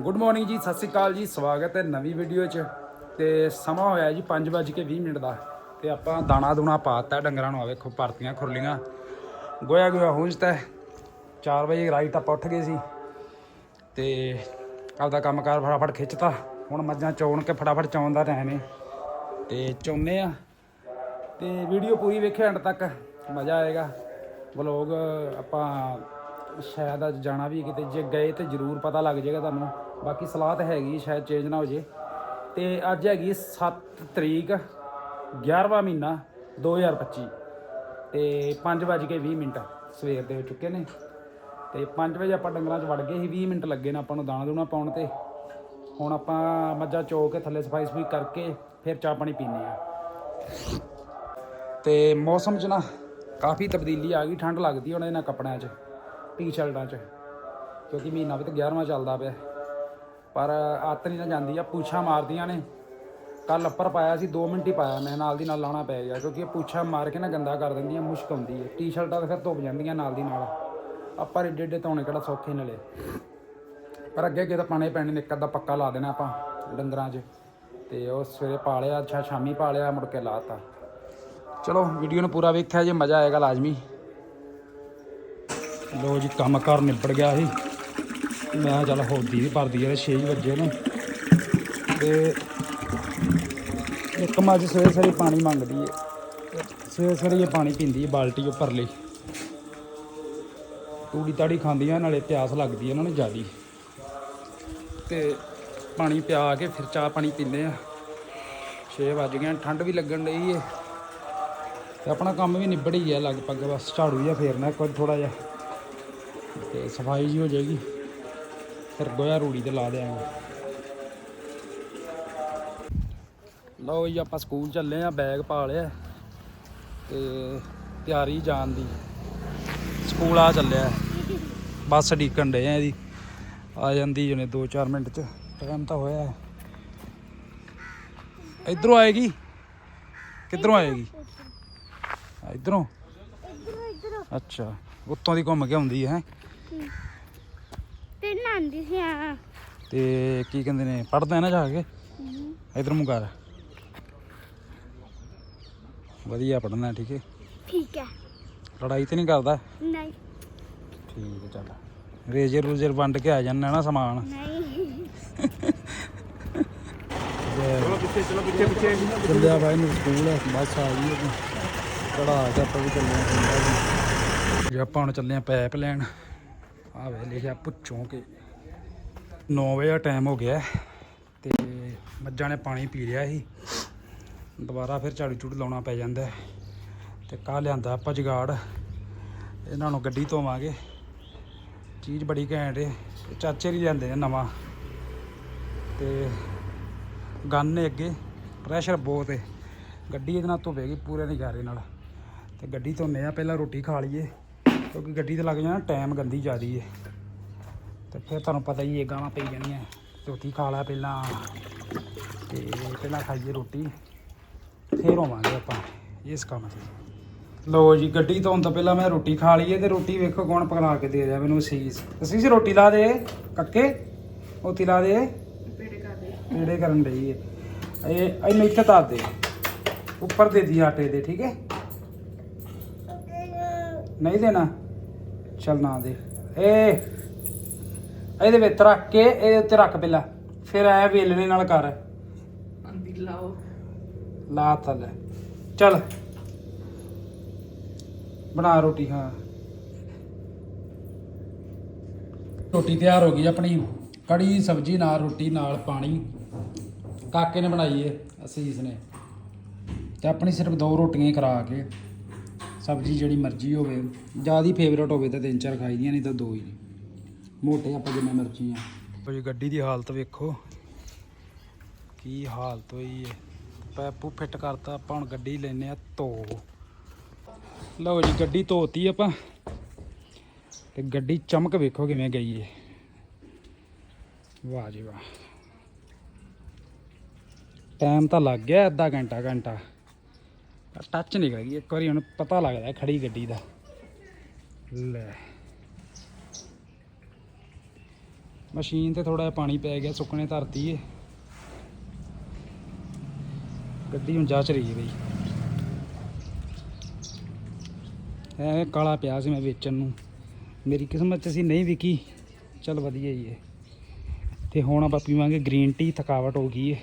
Good morning ਜੀ, ਸਤਿ ਸ਼੍ਰੀ ਅਕਾਲ ਜੀ, ਸਵਾਗਤ ਹੈ ਨਵੀਂ ਵੀਡੀਓ 'ਚ। ਤੇ ਸਮਾਂ ਹੋਇਆ ਜੀ 5:20 ਮਿੰਟ ਦਾ। ਤੇ ਆਪਾਂ ਦਾਣਾ ਦੂਣਾ ਪਾਤਾ ਡੰਗਰਾਂ ਨੂੰ ਆ ਵੇਖੋ ਭਰਤੀਆਂ, ਖੁਰਲੀਆਂ। ਗੋਇਆ ਗੋਇਆ ਹੁੰਜਤਾ 4 ਵਜੇ ਰਾਈਟ ਆਪਾਂ ਉੱਠ ਗਏ ਸੀ। ਤੇ ਆਪਦਾ ਕੰਮਕਾਰ ਫਟਾਫਟ ਖਿੱਚਤਾ। ਹੁਣ ਮੱਝਾਂ ਚੋਣ ਕੇ ਫਟਾਫਟ ਚੌਣ ਦਾ ਟਾਈਮ ਹੈ ਤੇ ਚੌਨੇ ਆ। ਤੇ ਵੀਡੀਓ ਪੂਰੀ ਵੇਖਿਓ ਐਂਡ ਤੱਕ। ਮਜ਼ਾ ਆਏਗਾ। ਵਲੋਗ ਆਪਾਂ ਸ਼ਾਇਦ ਅੱਜ ਜਾਣਾ ਵੀ ਕਿਤੇ, ਜੇ ਗਏ ਤੇ ਜ਼ਰੂਰ ਪਤਾ ਲੱਗ ਜਾਏਗਾ ਤੁਹਾਨੂੰ। ਬਾਕੀ ਸਲਾਹ ਤਾਂ ਹੈਗੀ, ਸ਼ਾਇਦ ਚੇਂਜ ਨਾ ਹੋ ਜੇ। ਤੇ ਅੱਜ ਹੈਗੀ 7 ਤਰੀਕ 11ਵਾਂ ਮਹੀਨਾ 2025 ਤੇ 5:20 ਮਿੰਟ ਸਵੇਰ ਦੇ ਹੋ ਚੁੱਕੇ ਨੇ। ਤੇ 5 ਵਜੇ ਆਪਾਂ ਡੰਗਰਾਂ 'ਚ ਵੜ ਗਏ ਸੀ 20 ਮਿੰਟ ਲੱਗੇ ਨੇ ਆਪਾਂ ਨੂੰ ਦਾਣਾ ਦੂਣਾ ਪਾਉਣ ਤੇ। ਹੁਣ ਆਪਾਂ ਮੱਝਾਂ ਚੋ ਕੇ ਥੱਲੇ ਸਫ਼ਾਈ ਸਫੂਈ ਕਰਕੇ ਫਿਰ ਚਾਹ ਪਾਣੀ ਪੀਨੇ ਆ ਤੇ ਮੌਸਮ 'ਚ ਨਾ ਕਾਫੀ ਤਬਦੀਲੀ ਆ ਗਈ ਠੰਡ ਲੱਗਦੀ ਹੁਣ ਇਹਨਾਂ ਕੱਪੜਿਆਂ 'ਚ। ਟੀ-ਸ਼ਰਟਾਂ 'ਚ, ਕਿਉਂਕਿ ਮਹੀਨਾ ਵੀ ਤਾਂ 11ਵਾਂ ਚੱਲਦਾ ਪਿਆ। ਪਰ ਆਤ ਨਹੀਂ ਨਾ ਜਾਂਦੀ ਆ ਪੂਛਾਂ ਮਾਰਦੀਆਂ ਨੇ। ਕੱਲ ਅੱਪਰ ਪਾਇਆ ਸੀ 2 ਮਿੰਟ ਹੀ ਪਾਇਆ ਮੈਂ, ਨਾਲ ਦੀ ਨਾਲ ਲਾਉਣਾ ਪੈ ਗਿਆ, ਕਿਉਂਕਿ ਇਹ ਪੂਛਾਂ ਮਾਰ ਕੇ ਨਾ ਗੰਦਾ ਕਰ ਦਿੰਦੀਆਂ, ਮੁਸ਼ਕ ਆਉਂਦੀ ਹੈ। ਟੀ-ਸ਼ਰਟਾਂ ਤਾਂ ਫਿਰ ਧੁੱਪ ਜਾਂਦੀਆਂ ਨਾਲ ਦੀ ਨਾਲ। ਆਪਾਂ ਏਡੇ ਏਡੇ ਧੋਣੇ ਕਿਹੜਾ ਸੌਖੇ ਨਾਲੇ ਪਰ ਅੱਗੇ ਅੱਗੇ ਤਾਂ ਪਾਣੇ ਪੈਣੇ ਨੇ, ਇੱਕ ਅੱਧਾ ਪੱਕਾ ਲਾ ਦੇਣਾ ਆਪਾਂ, ਡੰਗਰਾਂ 'ਚ। ਤੇ ਉਹ ਸਵੇਰੇ ਪਾ ਲਿਆ ਅੱਛਾ ਸ਼ਾਮੀ ਪਾ ਲਿਆ ਮੁੜ ਕੇ ਲਾਤਾ। ਚਲੋ ਵੀਡੀਓ ਨੂੰ ਪੂਰਾ ਵੇਖਿਆ ਜੇ, ਮਜ਼ਾ ਆਏਗਾ ਲਾਜ਼ਮੀ। ਲੋ ਜੀ, ਕੰਮ ਕਾਰ ਨਿਬੜ ਗਿਆ ਸੀ। ਮੈਂ ਚੱਲ ਹੋਦੀ ਵੀ ਭਰਦੀ ਹੈ 6 ਵਜੇ ਨੂੰ। ਤੇ ਇੱਕ ਮੱਝ ਸਵੇਰੇ ਸਵੇਰੇ ਪਾਣੀ ਮੰਗਦੀ ਹੈ ਸਵੇਰੇ ਸਵੇਰੇ ਇਹ ਪਾਣੀ ਪੀਂਦੀ ਹੈ ਬਾਲਟੀ ਉੱਪਰ ਲਈ ਤੂੜੀ ਤਾੜੀ ਖਾਂਦੀਆਂ ਨਾਲੇ ਪਿਆਸ ਲੱਗਦੀ ਹੈ ਇਹਨਾਂ ਨੂੰ ਜ਼ਿਆਦੀ। ਤੇ ਪਾਣੀ ਪਿਆ ਕੇ ਫਿਰ ਚਾਹ ਪਾਣੀ ਪੀਂਦੇ ਆ। 6 ਵਜ ਗਏ ਠੰਡ ਵੀ ਲੱਗਣ ਲਈ ਹੈ ਤੇ ਆਪਣਾ ਕੰਮ ਵੀ ਨਿਬੜ ਹੀ ਗਿਆ, ਲਗਭਗ ਬਸ ਝਾੜੂ ਜਿਹਾ ਫੇਰਨਾ, ਇੱਕ ਵਾਰ ਥੋੜਾ ਜਿਹਾ। ਤੇ ਸਫ਼ਾਈ ਜੀ ਹੋ ਜਾਏਗੀ। ਫਿਰ ਗੋਇਆ ਰੂੜੀ ਤੇ ਲਾ ਦੇਾਂਗੇ ਲਓ ਜੀ ਆਪਾਂ ਸਕੂਲ ਚੱਲੇ ਆ ਬੈਗ ਪਾ ਲਿਆ ਤੇ ਤਿਆਰੀ ਜਾਣ ਦੀ। ਸਕੂਲ ਆ ਚੱਲਿਆ। ਬੱਸ ਢੀਕਣ ਡੇ ਆ ਇਹਦੀ। ਆ ਜਾਂਦੀ ਜਨੇ 2-4 ਮਿੰਟ ਚ। ਟਾਈਮ ਤਾਂ ਹੋਇਆ। ਇੱਧਰੋਂ ਆਏਗੀ? ਕਿੱਧਰੋਂ ਆਏਗੀ? ਆ, ਇੱਧਰੋਂ? ਇਧਰੋਂ ਇਧਰੋਂ। ਅੱਛਾ ਉੱਤੋਂ ਦੀ ਘੁੰਮ ਕੇ ਆਉਂਦੀ ਹੈ। ਤੇ ਨਾਂਦੀ ਸੀ ਆ ਤੇ ਕੀ ਕਹਿੰਦੇ ਨੇ ਪੜਦਾ ਨਾ ਜਾ ਕੇ? ਇਧਰ ਮੂੰਹ ਕਰ ਵਧੀਆ ਪੜਨਾ ਠੀਕ ਹੈ? ਠੀਕ ਹੈ। ਲੜਾਈ ਤੇ ਨਹੀਂ ਕਰਦਾ? ਨਹੀਂ। ਠੀਕ ਹੈ ਚੱਲ। ਰੇਜਰ ਰੂਜਰ ਵੰਡ ਕੇ ਆ ਜਾਂਦਾ ਨਾ ਸਮਾਨ। ਨਹੀਂ। ਚਲੋ ਪਿੱਛੇ ਚਲੋ ਪਿੱਛੇ ਪਿੱਛੇ। ਚੱਲਿਆ ਬਾਈ ਨੂੰ ਸਕੂਲ ਹੈ ਬਸ ਆ ਗਈ। ਉਹ ਚੜਾ ਕੇ ਆਪਾਂ ਵੀ ਚੱਲੇ ਆ। ਜੇ ਆਪਾਂ ਹੁਣ ਚੱਲੇ ਆ ਪੈਪ ਲੈਣ। ਆ ਵੇ ਲਿਖਿਆ ਪੁੱਛੋਂ ਕਿ 9 ਵਜੇ ਦਾ ਟਾਈਮ ਹੋ ਗਿਆ ਹੈ ਤੇ ਮੱਝਾਂ ਨੇ ਪਾਣੀ ਪੀ ਲਿਆ ਸੀ। ਦੁਬਾਰਾ ਫਿਰ ਝਾੜੂ ਝੂੜੂ ਲਾਉਣਾ ਪੈ ਜਾਂਦਾ ਹੈ। ਤੇ ਕਾ ਲਿਆਂਦਾ ਆਪਾਂ ਜਗਾੜ। ਇਹਨਾਂ ਨੂੰ ਗੱਡੀ ਧੋਵਾਂਗੇ। ਚੀਜ਼ ਬੜੀ ਘੈਂਟ ਏ। ਚਾਚੇ ਦੀ ਲਿਆਂਦੇ ਨੇ ਨਵਾਂ। ਤੇ ਗਨ ਨੇ ਅੱਗੇ। ਪ੍ਰੈਸ਼ਰ ਬਹੁਤ ਏ। ਗੱਡੀ ਇਹਦੇ ਨਾਲ ਧੋਵੇਗੀ, ਪੂਰੇ ਨਜ਼ਾਰੇ ਨਾਲ। ਤੇ ਗੱਡੀ ਧੋਨੇ ਆ, ਪਹਿਲਾਂ ਰੋਟੀ ਖਾ ਲਈਏ। ਕਿਉਂਕਿ ਗੱਡੀ ਤੇ ਲੱਗ ਜਾਣਾ ਟਾਈਮ ਗੰਦੀ ਜ਼ਿਆਦੀ ਹੈ ਤੇ ਫਿਰ ਤੁਹਾਨੂੰ ਪਤਾ ਹੀ ਹੈ ਗਾਵਾਂ ਪਈ ਜਾਣੀਆਂ। ਰੋਟੀ ਖਾ ਲਾ ਪਹਿਲਾਂ। ਤੇ ਪਹਿਲਾਂ ਖਾਈਏ ਰੋਟੀ। ਫਿਰ ਹੋਵਾਂਗੇ ਆਪਾਂ ਇਸ ਕੰਮ 'ਤੇ। ਲੋ ਜੀ ਗੱਡੀ ਧੋਣ ਤੋਂ ਪਹਿਲਾਂ ਮੈਂ ਰੋਟੀ ਖਾ ਲਈਏ ਤੇ ਰੋਟੀ ਵੇਖੋ ਕੌਣ ਪਕੜਾ ਕੇ ਦੇ ਰਿਹਾ ਮੈਨੂੰ ਸੀਸ। ਸੀਸ ਰੋਟੀ ਲਾ ਦੇ ਕੱਕੇ। ਰੋਟੀ ਲਾ ਦੇ। ਪੇੜੇ ਕਰਨ ਡਈ ਏ। ਇਹ ਇਹਨੂੰ ਇੱਥੇ ਧਰ ਦੇ। ਉੱਪਰ ਦੇ ਦੀ ਆਟੇ ਦੇ ਠੀਕ ਹੈ ਨਹੀਂ ਦੇਣਾ? ਚਲ ਨਾ ਦੇ। ਏ ਇਹਦੇ ਵਿੱਚ ਰੱਖ ਕੇ ਇਹਦੇ ਉੱਤੇ ਰੱਖ ਪਹਿਲਾਂ। ਫਿਰ ਐ ਵੇਲਣੇ ਨਾਲ ਕਰ। ਅੰਦੀ ਲਾਓ। ਲਾ ਥੱਲੇ ਚਲ। ਬਣਾ ਰੋਟੀ ਹਾਂ। ਰੋਟੀ ਤਿਆਰ ਹੋ ਗਈ ਆਪਣੀ। ਕੜੀ ਸਬਜ਼ੀ ਨਾਲ ਰੋਟੀ ਨਾਲ ਪਾਣੀ। ਕਾਕੇ ਨੇ ਬਣਾਈ ਏ ਅਸੀਸ ਨੇ। ਤੇ ਆਪਣੀ ਸਿਰਫ ਦੋ ਰੋਟੀਆਂ ਹੀ ਕਰਾ ਕੇ। ਸਬਜ਼ੀ ਜਿਹੜੀ ਮਰਜ਼ੀ ਹੋਵੇ, ਜ਼ਿਆਦਾ ਫੇਵਰੇਟ ਹੋਵੇ ਤਾਂ ਤਿੰਨ ਚਾਰ ਖਾਈ ਦੀਆਂ, ਨਹੀਂ ਤਾਂ ਦੋ ਹੀ ਨੇ। ਮੋਟੇ ਆਪਾਂ ਜਿੰਨੇ ਮਰਜ਼ੀ ਆ। ਭਾਜੀ ਗੱਡੀ ਦੀ ਹਾਲਤ ਵੇਖੋ। ਕੀ ਹਾਲਤ ਹੋਈ ਹੈ ਪੈਪੂ ਫਿੱਟ ਕਰਤਾ, ਆਪਾਂ ਹੁਣ ਗੱਡੀ ਲੈਨੇ ਆ ਧੋ। ਲਓ ਜੀ, ਗੱਡੀ ਧੋਤੀ ਆਪਾਂ। ਤੇ ਗੱਡੀ ਚਮਕ ਵੇਖੋ ਕਿਵੇਂ ਗਈ ਏ। ਵਾਹ ਜੀ ਵਾਹ। ਟਾਈਮ ਤਾਂ ਲੱਗ ਗਿਆ ਅੱਧਾ ਘੰਟਾ ਘੰਟਾ। ਟੱਚ ਨਿਕਲ ਗਈ ਇੱਕ ਵਾਰੀ ਹੁਣ ਪਤਾ ਲੱਗਦਾ ਖੜੀ ਗੱਡੀ ਦਾ। ਲੈ। ਮਸ਼ੀਨ ਤੇ ਥੋੜਾ ਜਿਹਾ ਪਾਣੀ ਪੈ ਗਿਆ, ਸੁੱਕਣੇ ਧਰਤੀ ਏ। ਗੱਡੀ ਹੁਣ ਜਾਚ ਰਹੀ ਹੈ ਬਈ। ਐ ਕਾਲਾ ਪਿਆ ਸੀ ਮੈਂ ਵੇਚਣ ਨੂੰ। ਮੇਰੀ ਕਿਸਮਤ ਚ ਸੀ ਨਹੀਂ ਵਿਕੀ। ਚਲ ਵਧੀਆ ਹੀ ਹੈ ਤੇ ਹੁਣ ਆਪਾਂ ਪੀਵਾਂਗੇ ਗ੍ਰੀਨ ਟੀ, ਥਕਾਵਟ ਹੋ ਗਈ ਏ।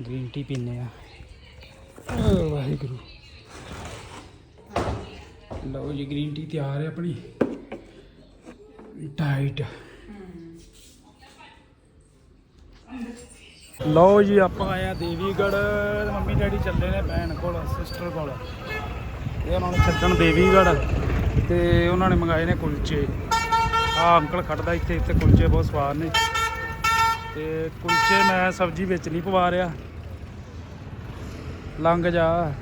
ਗ੍ਰੀਨ ਟੀ ਪੀਨੇ ਆ ਵਾਹਿਗੁਰੂ। ਲਓ ਜੀ ਗ੍ਰੀਨ ਟੀ ਤਿਆਰ ਹੈ ਆਪਣੀ। ਡਾਈਟ ਲਓ ਜੀ, ਆਪਾਂ ਆਇਆ ਦੇਵੀਗੜ ਮੰਮੀ ਡੈਡੀ ਚੱਲੇ ਨੇ ਭੈਣ ਕੋਲ ਸਿਸਟਰ ਕੋਲ। ਇਹ ਉਹਨਾਂ ਨੂੰ ਛੱਡਣ ਦੇਵੀਗੜ ਤੇ ਉਹਨਾਂ ਨੇ ਮੰਗਾਏ ਨੇ ਕੁਲਚੇ। ਆ ਅੰਕਲ ਖੜਦਾ ਇੱਥੇ ਇੱਥੇ ਕੁਲਚੇ ਬਹੁਤ ਸਵਾਦ ਨੇ। ਤੇ ਕੁਲਚੇ ਮੈਂ ਸਬਜ਼ੀ ਵਿੱਚ ਨਹੀਂ ਪਵਾ ਰਿਹਾ। ਲੰਘ ਜਾ।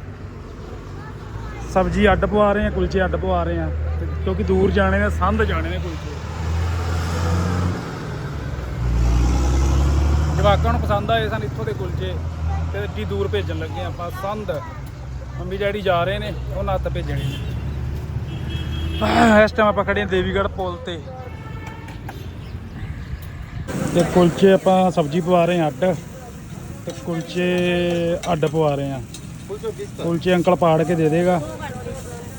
ਸਬਜ਼ੀ ਅੱਡ ਪਵਾ ਰਹੇ ਆ, ਕੁਲਚੇ ਅੱਡ ਪਵਾ ਰਹੇ ਆ। ਕਿਉਂਕਿ ਦੂਰ ਜਾਣੇ ਨੇ, ਸੰਧ ਜਾਣੇ ਨੇ ਕੁਲਚੇ। ਜਵਾਕਾਂ ਨੂੰ ਪਸੰਦ ਆਏ ਸਨ ਇੱਥੋਂ ਦੇ ਕੁਲਚੇ ਤੇ ਏਡੀ ਦੂਰ ਭੇਜਣ ਲੱਗੇ ਆਪਾਂ। ਸੰਧ, ਮੰਮੀ ਡੈਡੀ ਜਾ ਰਹੇ ਨੇ, ਉਹ ਨੱਤ ਭੇਜਣੇ। ਨੇ ਇਸ ਟਾਈਮ ਆਪਾਂ ਖੜੇ ਹਾਂ ਦੇਵੀਗੜ੍ਹ ਪੁਲ ਤੇ। ਤੇ ਕੁਲਚੇ ਆਪਾਂ ਸਬਜ਼ੀ ਪਵਾ ਰਹੇ ਹਾਂ ਅੱਡ। ਤੇ ਕੁਲਚੇ ਅੱਡ ਪਵਾ ਰਹੇ ਹਾਂ। ਕੁਲਚੇ ਅੰਕਲ ਪਾੜ ਕੇ ਦੇ ਦੇਗਾ।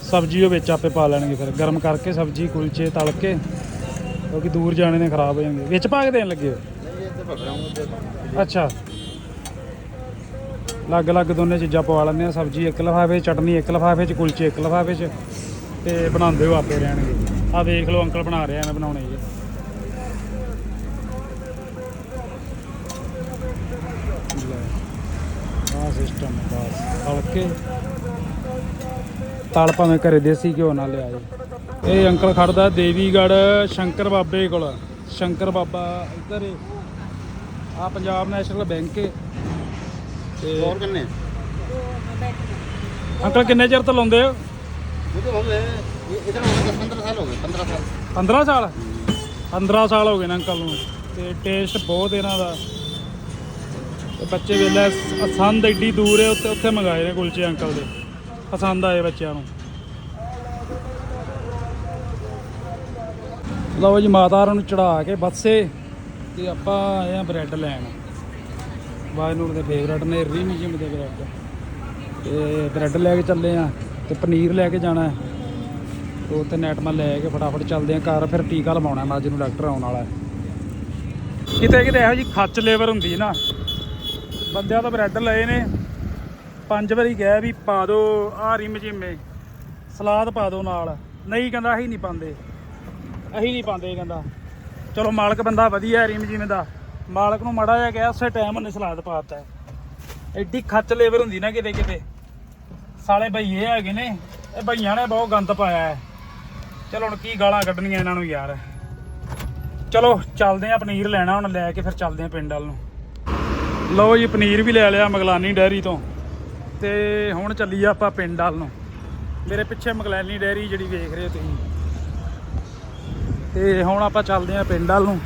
ਸਬਜ਼ੀ ਉਹ ਵਿੱਚ ਆਪੇ ਪਾ ਲੈਣਗੇ ਫਿਰ। ਗਰਮ ਕਰਕੇ ਸਬਜ਼ੀ, ਕੁਲਚੇ ਤਲ ਕੇ ਕਿਉਂਕਿ ਦੂਰ ਜਾਣੇ ਨੇ, ਖਰਾਬ ਹੋ ਜਾਂਦੇ ਵਿੱਚ ਪਾ ਕੇ ਦੇਣ ਲੱਗੇ ਹੋ? ਅੱਛਾ। ਲੱਗ ਲੱਗ ਦੋਨੇ ਚੀਜ਼ਾਂ ਪਵਾ ਲੈਂਦੇ ਆ ਸਬਜ਼ੀ ਇੱਕ ਲਿਫਾਫੇ 'ਚ ਚਟਨੀ ਇੱਕ ਲਿਫਾਫੇ 'ਚ, ਕੁਲਚੇ ਇੱਕ ਲਿਫਾਫੇ 'ਚ। ਤੇ ਬਣਾਉਂਦੇ ਹੋ ਆਪੇ ਰਹਿਣਗੇ। ਆ ਵੇਖ ਲਓ, ਅੰਕਲ ਬਣਾ ਰਿਹਾ ਐਵੇਂ ਬਣਾਉਣੇ ਜੀ। ਆ ਸਿਸਟਮ ਬਸ। ਤਲ ਕੇ ਤਲ ਭਾਵੇਂ ਦੇਸੀ ਘਿਓ ਨਾਲ ਲਿਆ ਜੀ ਇਹ ਅੰਕਲ ਖੜਦਾ ਦੇਵੀਗੜ੍ਹ ਸ਼ੰਕਰ ਬਾਬੇ ਕੋਲ। ਸ਼ੰਕਰ ਬਾਬਾ ਇੱਧਰ ਆ ਪੰਜਾਬ ਨੈਸ਼ਨਲ ਬੈਂਕ ਹੈ ਤੇ ਹੋਰ ਕਿੰਨੇ? ਅੰਕਲ ਕਿੰਨੇ ਚਿਰ ਤੋਂ ਲਾਉਂਦੇ ਹੋ? ਇਹਦੇ ਹੋ ਗਏ ਇਧਰ ਹੋ ਗਏ 15 ਸਾਲ ਹੋ ਗਏ 15 ਸਾਲ। 15 ਸਾਲ? 15 ਸਾਲ ਹੋ ਗਏ ਨੇ ਅੰਕਲ ਨੂੰ। ਤੇ ਟੇਸਟ ਬਹੁਤ ਇਹਨਾਂ ਦਾ। ਤੇ ਬੱਚੇ ਵੇਲੇ ਪਸੰਦ ਏਡੀ ਦੂਰ ਹੈ, ਉੱਥੇ ਉੱਥੇ ਮੰਗਾਏ ਨੇ ਕੁਲਚੇ ਅੰਕਲ ਦੇ। ਪਸੰਦ ਆਏ ਬੱਚਿਆਂ ਨੂੰ। ਲਓ ਜੀ, ਮਾਤਾ ਨੂੰ ਚੜਾ ਕੇ ਬੱਸੇ ਤੇ ਆਪਾਂ ਆਏ ਆ ਬ੍ਰੈਡ ਲੈਣ। ਵਾਇਨੂਰ ਦੇ ਫੇਵਰਟ ਨੇ ਰੀਮੀ ਦੇ ਬ੍ਰੈਡ। ਤੇ ਬ੍ਰੈਡ ਲੈ ਕੇ ਚੱਲੇ ਆ ਤੇ ਪਨੀਰ ਲੈ ਕੇ ਜਾਣਾ ਹੈ। ਉੱਥੇ ਤਿੰਨ ਆਈਟਮਾਂ ਲੈ ਕੇ ਫਟਾਫਟ ਚੱਲਦੇ ਆ ਘਰ, ਫਿਰ ਟੀਕਾ ਲਵਾਉਣਾ ਮੈਂ ਅੱਜ ਨੂੰ ਡਾਕਟਰ ਆਉਣ ਵਾਲਾ ਹੈ। ਕਿਤੇ ਕਿਤੇ ਇਹੋ ਜੀ ਖੱਚ ਲੇਬਰ ਹੁੰਦੀ ਨਾ ਬੰਦਿਆਂ ਤੋਂ ਬ੍ਰੈਡ ਲਏ ਨੇ। ਪੰਜ ਵਾਰੀ ਕਿਹਾ ਵੀ ਪਾ ਦਿਓ ਆ ਰਿਮ ਜਿਮੇ। ਸਲਾਦ ਪਾ ਦਿਓ ਨਾਲ। ਨਹੀਂ ਕਹਿੰਦਾ, ਅਸੀਂ ਨਹੀਂ ਪਾਉਂਦੇ। ਅਸੀਂ ਨਹੀਂ ਪਾਉਂਦੇ ਕਹਿੰਦਾ। ਚਲੋ, ਮਾਲਕ ਬੰਦਾ ਵਧੀਆ ਹੈ ਰਿਮ ਜਿਮੇ ਦਾ। ਮਾਲਕ ਨੂੰ ਮੜਾ ਜਿਹਾ ਕਿਹਾ, ਉਸੇ ਟਾਈਮ ਉਹਨੇ ਸਲਾਦ ਪਾਤਾ ਹੈ। ਐਡੀ ਖੱਚ ਲੇਬਰ ਹੁੰਦੀ ਨਾ ਕਿਤੇ ਕਿਤੇ। ਸਾਲੇ ਭਈਏ ਹੈਗੇ ਨੇ, ਇਹ ਭਈਆਂ ਨੇ ਬਹੁਤ ਗੰਦ ਪਾਇਆ ਹੈ। ਚਲੋ, ਹੁਣ ਕੀ ਗਾਲਾਂ ਕੱਢਣੀਆਂ ਇਹਨਾਂ ਨੂੰ ਯਾਰ। ਚਲੋ, ਚੱਲਦੇ ਆ ਪਨੀਰ ਲੈਣਾ ਹੁਣ, ਲੈ ਕੇ ਫਿਰ ਚੱਲਦੇ ਆ ਪਿੰਡ ਵੱਲ ਨੂੰ। ਲਓ ਜੀ, ਪਨੀਰ ਵੀ ਲੈ ਲਿਆ ਮਗਲਾਨੀ ਡੈਰੀ ਤੋਂ। ਤੇ ਹੁਣ ਚੱਲੀਏ ਆਪਾਂ ਪਿੰਡ ਵਾਲ ਨੂੰ। ਮੇਰੇ ਪਿੱਛੇ ਮਗਲਾਨੀ ਡੈਰੀ ਜਿਹੜੀ ਵੇਖ ਰਹੇ ਹੋ ਤੁਸੀਂ। ਤੇ ਹੁਣ ਆਪਾਂ ਚੱਲਦੇ ਆ ਪਿੰਡ ਵਾਲ ਨੂੰ।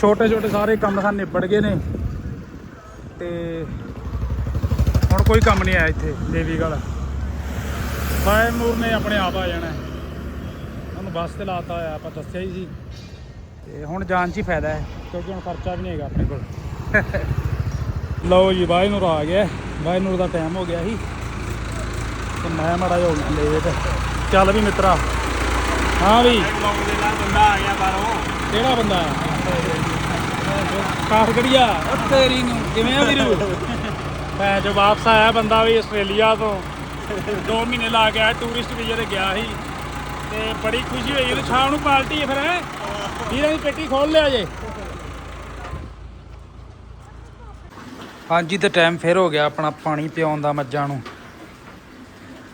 ਛੋਟੇ ਛੋਟੇ ਸਾਰੇ ਕੰਮ ਸਾਨੂੰ ਨਿਬੜ ਗਏ ਨੇ। ਤੇ ਹੁਣ ਕੋਈ ਕੰਮ ਨਹੀਂ ਆਇਆ ਇੱਥੇ ਦੇਵੀਗੜ੍ਹ ਫਾਇਰ ਨੂਰ ਨੇ ਆਪਣੇ ਆਪ ਆ ਜਾਣਾ। ਉਹਨੂੰ ਬੱਸ ਤੇ ਲਾਤਾ ਹੋਇਆ, ਆਪਾਂ ਦੱਸਿਆ ਹੀ ਸੀ। ਤੇ ਹੁਣ ਜਾਣ 'ਚ ਹੀ ਫਾਇਦਾ ਹੈ। ਕਿਉਂਕਿ ਹੁਣ ਖਰਚਾ ਵੀ ਨਹੀਂ ਹੈਗਾ ਆਪਣੇ ਕੋਲ। ਲਓ ਜੀ ਬਾਈ ਨੂਰ ਆ ਗਿਆ ਬਾਈ ਨੂਰ ਦਾ ਟਾਈਮ ਹੋ ਗਿਆ ਸੀ। ਤੇ ਮੈਂ ਮਾੜਾ ਜਿਹਾ ਹੋ ਗਿਆ ਲੇਟ। ਚੱਲ ਵੀ ਮਿੱਤਰਾ। ਹਾਂ ਵੀ। ਬੰਦਾ ਆ ਗਿਆ ਬਾਹਰੋਂ ਕਿਹੜਾ ਬੰਦਾ? ਕਾਠਗੜੀਆ ਉਹ ਤੇਰੀ ਨੂੰ। ਕਿਵੇਂ ਆ ਵੀਰੂ? ਮੈਂ ਜੋ ਵਾਪਸ ਆਇਆ ਬੰਦਾ ਵੀ ਆਸਟ੍ਰੇਲੀਆ ਤੋਂ। 2 ਮਹੀਨੇ ਲਾ ਕੇ ਆਇਆ ਟੂਰਿਸਟ ਵੀਜ਼ੇ ਤੇ ਗਿਆ ਸੀ। ਤੇ ਬੜੀ ਖੁਸ਼ੀ ਹੋਈ। ਉਹਨੂੰ ਸ਼ਾਮ ਨੂੰ ਪਾਰਟੀ ਹੈ ਫਿਰ ਵੀਰਾਂ ਦੀ ਪੇਟੀ ਖੋਲ ਲਿਆ ਜੇ। ਹਾਂਜੀ, ਤੇ ਟਾਈਮ ਫਿਰ ਹੋ ਗਿਆ ਆਪਣਾ ਪਾਣੀ ਪਿਆਉਣ ਦਾ ਮੱਝਾਂ ਨੂੰ।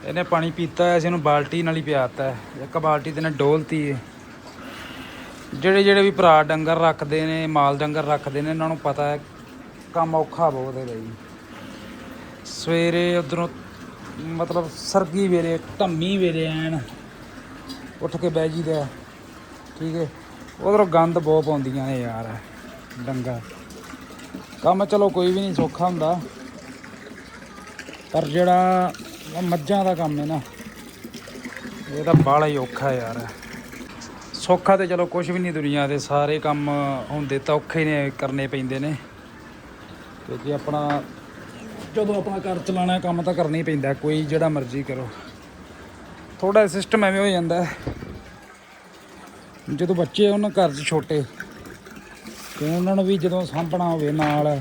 ਇਹਨੇ ਪਾਣੀ ਪੀਤਾ ਹੈ, ਅਸੀਂ ਇਹਨੂੰ ਬਾਲਟੀ ਨਾਲ ਹੀ ਪਿਆਤਾ ਹੈ। ਇੱਕ ਬਾਲਟੀ ਤੇ ਨੇ ਡੋਲਤੀ ਹੈ। ਜਿਹੜੇ ਜਿਹੜੇ ਵੀ ਭਰਾ ਡੰਗਰ ਰੱਖਦੇ ਨੇ, ਮਾਲ ਡੰਗਰ ਰੱਖਦੇ ਨੇ, ਇਹਨਾਂ ਨੂੰ ਪਤਾ ਹੈ, ਕੰਮ ਔਖਾ ਬਹੁਤ ਹੈ ਬਈ। ਸਵੇਰੇ ਉਧਰੋਂ ਮਤਲਬ ਸਰਗੀ ਵੇਲੇ, ਧੰਮੀ ਵੇਲੇ ਐਨ ਉੱਠ ਕੇ ਬਹਿ ਜੀਦਾ ਠੀਕ ਹੈ। ਉਧਰੋਂ ਗੰਦ ਬਹੁਤ ਪਾਉਂਦੀਆਂ ਨੇ ਯਾਰ, ਡੰਗਰ। ਕੰਮ ਚਲੋ ਕੋਈ ਵੀ ਨਹੀਂ, ਸੌਖਾ ਹੁੰਦਾ। ਪਰ ਜਿਹੜਾ ਮੱਝਾਂ ਦਾ ਕੰਮ ਹੈ ਨਾ, ਇਹ ਤਾਂ ਬਾਲਾ ਹੀ ਔਖਾ ਯਾਰ। ਸੌਖਾ ਤੇ ਚਲੋ ਕੁਝ ਵੀ ਨਹੀਂ ਦੁਨੀਆ ਦੇ, ਸਾਰੇ ਕੰਮ ਹੁੰਦੇ ਤਾਂ ਔਖੇ ਨੇ, ਕਰਨੇ ਪੈਂਦੇ ਨੇ। ਕਿਉਂਕਿ ਆਪਣਾ, ਜਦੋਂ ਆਪਣਾ ਘਰ ਚਲਾਉਣਾ, ਕੰਮ ਤਾਂ ਕਰਨਾ ਹੀ ਪੈਂਦਾ, ਕੋਈ ਜਿਹੜਾ ਮਰਜ਼ੀ ਕਰੋ। ਥੋੜਾ ਸਿਸਟਮ ਐਵੇਂ ਹੋ ਜਾਂਦਾ। ਜਦੋਂ ਬੱਚੇ ਉਹਨਾਂ ਘਰ 'ਚ ਛੋਟੇ, ਤੇ ਉਹਨਾਂ ਨੂੰ ਵੀ ਜਦੋਂ ਸਾਂਭਣਾ ਹੋਵੇ ਨਾਲ,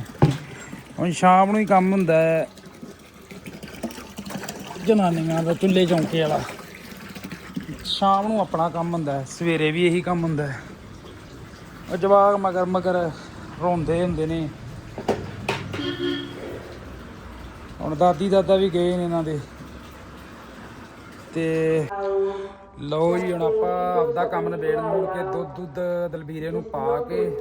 ਹੁਣ ਸ਼ਾਮ ਨੂੰ ਹੀ ਕੰਮ ਹੁੰਦਾ ਹੈ। ਜਨਾਨੀਆਂ ਦਾ ਚੁੱਲ੍ਹੇ ਚੌਂਕੇ ਵਾਲਾ। ਸ਼ਾਮ ਨੂੰ ਆਪਣਾ ਕੰਮ ਹੁੰਦਾ ਹੈ, ਸਵੇਰੇ ਵੀ ਇਹੀ ਕੰਮ ਹੁੰਦਾ ਹੈ। ਉਹ ਜਵਾਕ ਮਗਰ ਮਗਰ ਰੋਂਦੇ ਹੁੰਦੇ ਨੇ। ਹੁਣ ਦਾਦੀ ਦਾਦਾ ਵੀ ਗਏ ਨੇ ਇਹਨਾਂ ਦੇ। ਤੇ ਲਓ ਜੀ, ਹੁਣ ਆਪਾਂ ਆਪਦਾ ਕੰਮ ਨਿਬੇੜ ਮੂੜ ਕੇ ਦੁੱਧ ਦੁੱਧ ਦਲਬੀਰੇ ਨੂੰ ਪਾ ਕੇ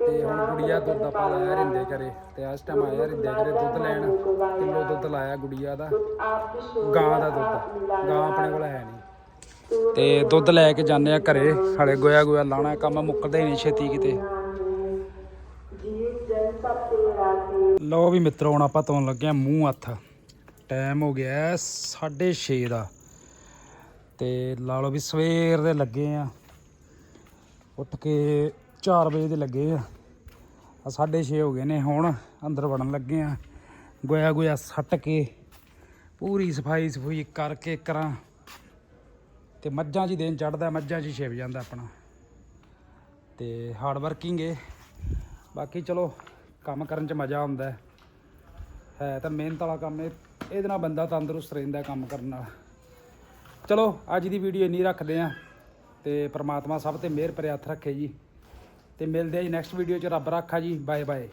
ਤੇ ਹੁਣ ਗੁੜੀਆ ਦੁੱਧ ਆਪਾਂ ਲਾਇਆ ਰਿੰਦੇ ਘਰੇ ਤੇ ਇਸ ਟਾਈਮ ਆਇਆ ਰਿੰਦੇ ਘਰੇ ਦੁੱਧ ਲੈਣ। ਕਿਲੋ ਦੁੱਧ ਲਾਇਆ ਗੁੜੀਆ ਦਾ। ਗਾਂ ਦਾ ਦੁੱਧ। ਗਾਂ ਆਪਣੇ ਕੋਲ ਹੈ ਨਹੀਂ। ਤੇ ਦੁੱਧ ਲੈ ਕੇ ਜਾਂਦੇ ਆ ਘਰੇ। ਹਲੇ ਗੋਇਆ ਗੋਇਆ ਲਾਣਾ ਕੰਮ, ਮੁੱਕਦਾ ਹੀ ਨਹੀਂ ਛੇਤੀ ਕਿਤੇ। ਲਓ ਵੀ ਮਿੱਤਰੋ, ਹੁਣ ਆਪਾਂ ਧੋਣ ਲੱਗੇ ਆ ਮੂੰਹ ਹੱਥ। ਟਾਈਮ ਹੋ ਗਿਆ 6:30 ਦਾ। ਤੇ ਲਾ ਲਓ ਵੀ ਸਵੇਰ ਦੇ ਲੱਗੇ ਆ। ਉੱਠ ਕੇ 4 ਵਜੇ ਦੇ ਲੱਗੇ ਆ। ਆ 6:30 ਹੋ ਗਏ ਨੇ ਹੁਣ, ਅੰਦਰ ਵੜਨ ਲੱਗੇ ਆ। ਗੋਇਆ ਗੋਇਆ ਸੱਟ ਕੇ ਪੂਰੀ ਸਫ਼ਾਈ ਸਫੂਈ ਕਰਕੇ ਕਰਾਂ। ਤੇ ਮੱਝਾਂ 'ਚ ਦਿਨ ਚੜਦਾ ਮੱਝਾਂ 'ਚ ਹੀ ਛਿਪ ਜਾਂਦਾ ਆਪਣਾ। ਤੇ ਹਾਰਡ ਵਰਕਿੰਗ ਏ। ਬਾਕੀ ਚਲੋ, ਕੰਮ ਕਰਨ 'ਚ ਮਜ਼ਾ ਆਉਂਦਾ। ਹੈ ਤਾਂ ਮਿਹਨਤ ਵਾਲਾ ਕੰਮ ਇਹ ਇਹਦੇ ਨਾਲ ਬੰਦਾ ਤੰਦਰੁਸਤ ਰਹਿੰਦਾ ਕੰਮ ਕਰਨ ਨਾਲ। ਚਲੋ, ਅੱਜ ਦੀ ਵੀਡੀਓ ਇੰਨੀ ਰੱਖਦੇ ਆ ਤੇ ਪ੍ਰਮਾਤਮਾ ਸਭ ਤੇ ਮਿਹਰ ਭਰਿਆ ਹੱਥ ਰੱਖੇ ਜੀ। ਤੇ ਮਿਲਦੇ ਆ ਜੀ ਨੈਕਸਟ ਵੀਡੀਓ 'ਚ। ਰੱਬ ਰਾਖਾ ਜੀ। Bye bye